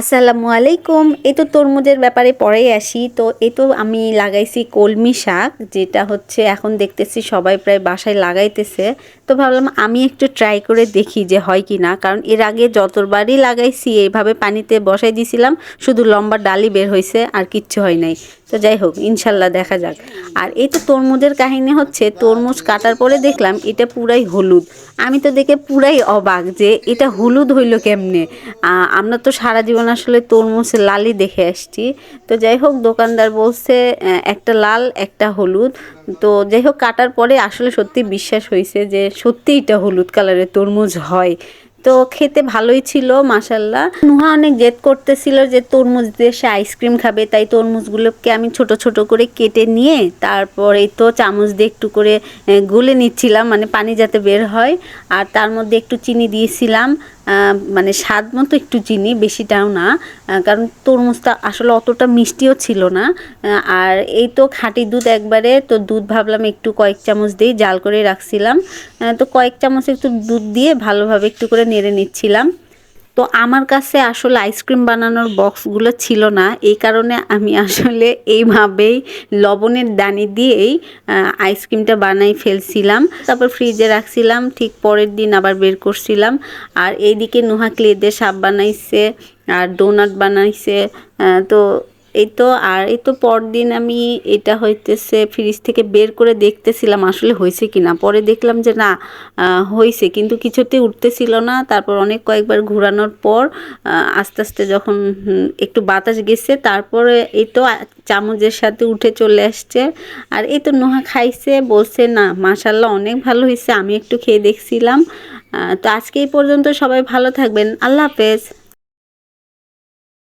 আসসালামু আলাইকুম। এ তো তরমুজের ব্যাপারে পরেই আসি। তো এ তো আমি লাগাইছি কলমি শাক, যেটা হচ্ছে এখন দেখতেছি সবাই প্রায় বাসায় লাগাইতেছে। তো ভাবলাম আমি একটু ট্রাই করে দেখি যে হয় কি না কারণ এর আগে যতবারই লাগাইছি, এইভাবে পানিতে বসাই দিয়েছিলাম শুধু লম্বা ডালি বের হয়েছে আর কিচ্ছু হয় নাই। তো যাই হোক, ইনশাল্লাহ দেখা যাক। আর এই তো তরমুজের কাহিনী হচ্ছে, তরমুজ কাটার পরে দেখলাম এটা পুরাই হলুদ। আমি তো দেখে পুরাই অবাক যে এটা হলুদ হইল কেমনে? আমরা তো সারা জীবন আসলে তরমুজ লালই দেখে আসছি। তো যাই হোক, দোকানদার বলছে একটা লাল, একটা হলুদ। তো যাই হোক, কাটার পরে আসলে সত্যি বিশ্বাস হয়েছে যে সত্যি এটা হলুদ কালারের তরমুজ হয়। তো খেতে ভালোই ছিল মাসাল্লাহ নুহা অনেক জেদ করতেছিল যে তরমুজ দিয়ে সে আইসক্রিম খাবে, তাই তরমুজগুলোকে আমি ছোট ছোট করে কেটে নিয়ে তারপর তো চামচ দিয়ে একটু করে গুলে নিচ্ছিলাম মানে পানি যাতে বের হয়। আর তার মধ্যে একটু চিনি দিয়েছিলাম মানে স্বাদ মতো একটু চিনি, বেশিটাও না কারণ তরমুজটা আসলে অতটা মিষ্টিও ছিল না। আর এই তো খাঁটি দুধ একবারে, তো দুধ ভাবলাম একটু কয়েক চামচ দিয়ে জাল করে রাখছিলাম। তো কয়েক চামচ একটু দুধ দিয়ে ভালোভাবে একটু করে নেড়ে নিচ্ছিলাম। তো আমার কাছে আসলে আইসক্রিম বানানোর বক্সগুলো ছিল না। এই কারণে আমি আসলে এইভাবেই লবণের দানি দিয়েই আইসক্রিমটা বানাই ফেলছিলাম। তারপর ফ্রিজে রাখছিলাম, ঠিক পরের দিন আবার বের করছিলাম। আর এইদিকে নুহা ক্লেদের সাপ বানাইছে, আর ডোনাট বানাইছে তো এই তো, আর এই তো পরদিন আমি এটা হইতেছে ফ্রিজ থেকে বের করে দেখতেছিলাম আসলে হয়েছে কি না পরে দেখলাম যে না হয়েছে কিন্তু কিছুতেই উঠতেছিল না। তারপর অনেক কয়েকবার ঘোরানোর পর আস্তে আস্তে যখন একটু বাতাস গেছে, তারপরে এই তো চামচের সাথে উঠে চলে আসছে। আর এই তো নোহা খাইছে, বলছে না মাশাল্লাহ অনেক ভালো হয়েছে আমি একটু খেয়ে দেখছিলাম। তো আজকে এই পর্যন্ত সবাই ভালো থাকবেন। আল্লাহ হাফেজ।